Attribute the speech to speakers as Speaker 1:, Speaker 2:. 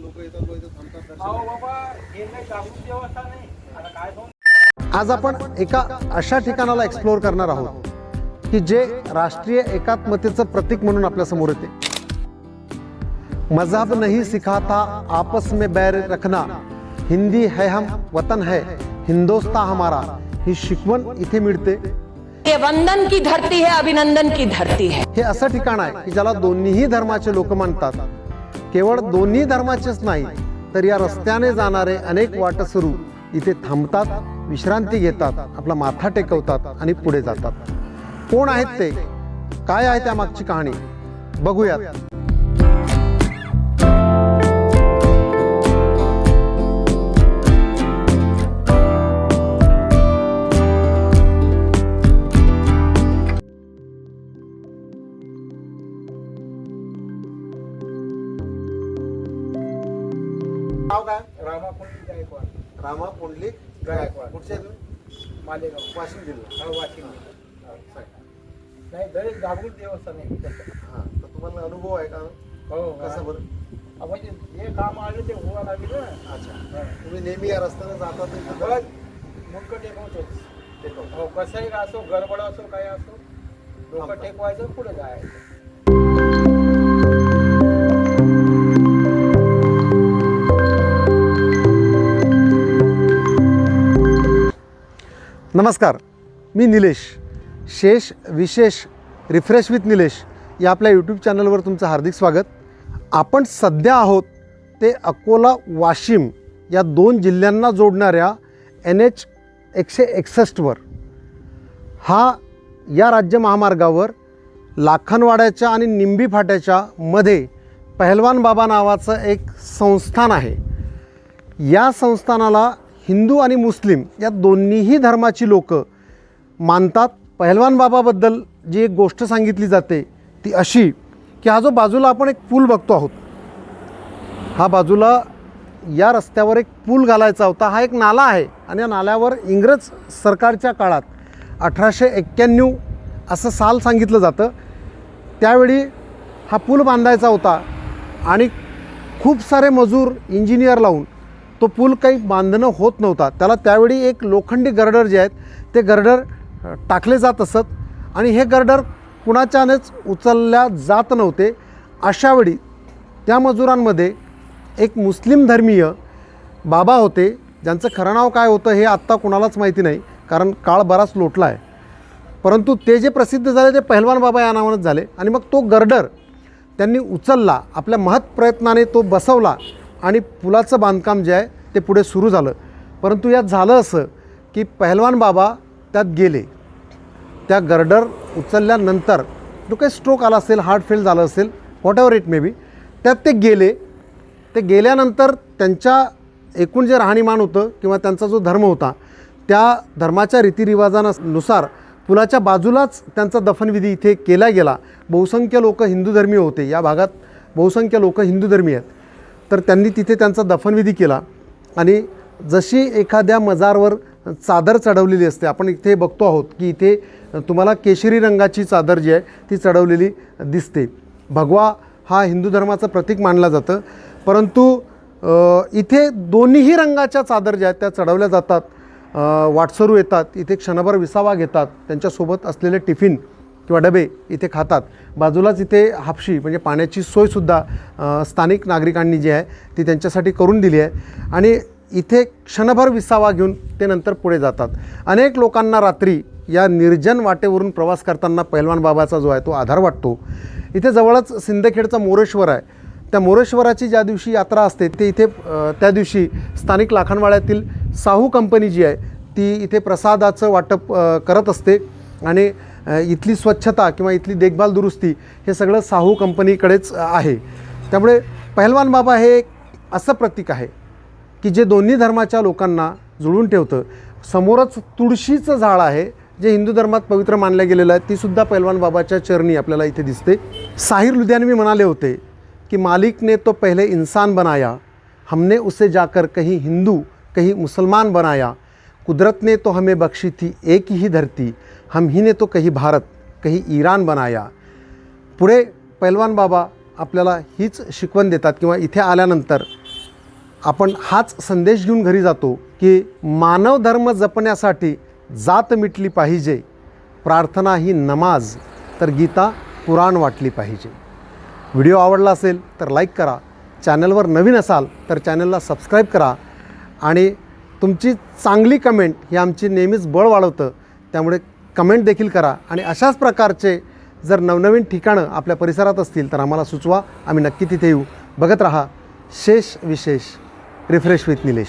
Speaker 1: लोक येतात लोक इथं थांबतात
Speaker 2: अहो
Speaker 1: दर्शन
Speaker 2: बाबा हे काही जागृत व्यवस्था नाही आता काय सांगू
Speaker 3: आज आपण एका अशा ठिकाणाला एक्सप्लोअर करणार आहोत की जे राष्ट्रीय एकात्मतेचं प्रतीक म्हणून आपल्यासमोर येते. मजहब नहीं सिखाता आपस में बैर रखना. हिंदी है हम वतन है हिंदोस्ता हमारा. ही शिकवण इथे मिळते.
Speaker 4: ये वंदन की धरती है अभिनंदन की धरती है.
Speaker 3: हे असं ठिकाण आहे की ज्याला दोन्हीही धर्माचे लोक मानतात. केवळ दोन्ही धर्माचेच नाही तर या रस्त्याने जाणारे अनेक वाटसरू इथे थांबतात विश्रांती घेतात आपला माथा टेकवतात आणि पुढे जातात. कोण आहेत ते? काय आहे त्या मागची कहाणी? बघूयात.
Speaker 2: रामा
Speaker 3: पुंडलिक
Speaker 2: गायकवाड.
Speaker 3: कुठचे आहे तुम्ही?
Speaker 2: मालेगाव
Speaker 3: वाशिम जिल्हा
Speaker 2: हा वाशिम
Speaker 3: हा, सांगा.
Speaker 2: नाही दर जागृत नाही तसं.
Speaker 3: हा, तर तुम्हाला अनुभव आहे का
Speaker 2: हो
Speaker 3: कसं बरं
Speaker 2: म्हणजे जे काम आले ते होवा लागेल ना
Speaker 3: अच्छा
Speaker 2: हा.
Speaker 3: तुम्ही नेहमी या रस्त्याने जातात इथं
Speaker 2: बस मुंडकं टेकवतोच
Speaker 3: टेकवता.
Speaker 2: हो कसंही असो गडबड असो काय असो डोकं. टेकवायचं पुढे जायचं
Speaker 3: नमस्कार मी निलेश. शेष विशेष रिफ्रेश विथ निलेश या आपल्या यूट्यूब चॅनलवर तुमचं हार्दिक स्वागत. आपण सध्या आहोत ते अकोला वाशिम या दोन जिल्ह्यांना जोडणाऱ्या एन एच एकशे एकसष्टवर हा या राज्य महामार्गावर लाखनवाड्याच्या आणि निंबी फाट्याच्या मध्ये पहलवान बाबा नावाचं एक संस्थान आहे. या संस्थानाला हिंदू आणि मुस्लिम या दोन्हीही धर्माची लोक मानतात. पहलवान बाबाबद्दल जी एक गोष्ट सांगितली जाते ती अशी की हा जो बाजूला आपण एक पूल बघतो आहोत हा बाजूला या रस्त्यावर एक पूल घालायचा होता. हा एक नाला आहे आणि या नाल्यावर इंग्रज सरकारच्या काळात अठराशे एक्क्याण्णव असं साल सांगितलं जातं. त्यावेळी हा पूल बांधायचा होता आणि खूप सारे मजूर इंजिनियर लावून तो पूल काही बांधणं होत नव्हता. त्याला त्यावेळी एक लोखंडी गर्डर जे आहेत ते गर्डर टाकले जात असत आणि हे गर्डर कुणाच्यानेच उचलल्या जात नव्हते. अशावेळी त्या मजुरांमध्ये एक मुस्लिम धर्मीय बाबा होते ज्यांचं खरं नाव काय होतं हे आत्ता कुणालाच माहिती नाही कारण काळ बराच लोटला आहे. परंतु ते जे प्रसिद्ध झाले ते पहलवान बाबा या नावानंच झाले. आणि मग तो गर्डर त्यांनी उचलला आपल्या महत्प्रयत्नाने तो बसवला आणि पुलाचं बांधकाम जे आहे ते पुढे सुरू झालं. परंतु यात झालं असं की पहलवान बाबा त्यात गेले. त्या गर्डर उचलल्यानंतर जो काही स्ट्रोक आला असेल हार्ट फेल झालं असेल whatever it may be त्यात ते गेले. ते गेल्यानंतर त्यांच्या एकूण जे राहणीमान होतं किंवा त्यांचा जो धर्म होता त्या धर्माच्या रीतिरिवाजानुसार पुलाच्या बाजूलाच त्यांचा दफनविधी इथे केला गेला. बहुसंख्य लोक हिंदू धर्मीय होते. या भागात बहुसंख्य लोक हिंदू धर्मीय आहेत. तर त्यांनी तिथे त्यांचा दफनविधी केला. आणि जशी एखाद्या मजारवर चादर चढवलेली असते आपण इथे बघतो आहोत की इथे तुम्हाला केशरी रंगाची चादर जी आहे ती चढवलेली दिसते. भगवा हा हिंदू धर्माचं प्रतीक मानलं जातं. परंतु इथे दोन्हीही रंगाच्या चादर ज्या आहेत त्या चढवल्या जातात. वाटसरू येतात इथे क्षणभर विसावा घेतात त्यांच्यासोबत असलेले टिफिन किंवा डबे इथे खातात. बाजूलाच इथे हापशी म्हणजे पाण्याची सोयसुद्धा स्थानिक नागरिकांनी जी आहे ती त्यांच्यासाठी करून दिली आहे. आणि इथे क्षणभर विसावा घेऊन ते नंतर पुढे जातात. अनेक लोकांना रात्री या निर्जन वाटेवरून प्रवास करताना पैलवान बाबाचा जो आहे तो आधार वाटतो. इथे जवळच सिंदखेडचा मोरेश्वर आहे. त्या मोरेश्वराची ज्या दिवशी यात्रा असते ते इथे त्या दिवशी स्थानिक लाखनवाड्यातील साहू कंपनी जी आहे ती इथे प्रसादाचं वाटप करत असते. आणि इथली स्वच्छता किंवा इथली देखभाल दुरुस्ती हे सगळं साहू कंपनीकडेच आहे. त्यामुळे पहलवान बाबा हे एक असं प्रतीक आहे की जे दोन्ही धर्माच्या लोकांना जुळून ठेवतं. समोरच तुळशीचं झाड आहे जे हिंदू धर्मात पवित्र मानलं गेलेलं आहे तीसुद्धा पहलवान बाबाच्या चरणी आपल्याला इथे दिसते. साहिर लुधियानवी म्हणाले होते की मालिकने तो पहिले इन्सान बनाया हमने उसे जाकर कहीं हिंदू कहीं मुसलमान बनाया कुदरत ने तो हमें बख्शी थी एक ही धरती। हम ही ने तो कहीं भारत कहीं ईरान बनाया। पुढे पैलवान बाबा आपल्याला हीच शिकवण देतात किंवा इथे आल्यानंतर आपण हाच संदेश घेऊन घरी जातो की मानव धर्म जपण्यासाठी जात मिटली पाहिजे प्रार्थना ही नमाज तर गीता पुराण वाटली पाहिजे. व्हिडिओ आवडला असेल तर लाईक करा. चॅनलवर नवीन असाल तर चॅनलला सबस्क्राईब करा आणि तुमची चांगली कमेंट ही आमची नेहमीच बळ वाढवतं. त्यामुळे कमेंट देखील करा. आणि अशाच प्रकारचे जर नवनवीन ठिकाणं आपल्या परिसरात असतील तर आम्हाला सुचवा. आम्ही नक्की तिथे येऊ. बघत राहा. शेष विशेष. Refresh with Nilesh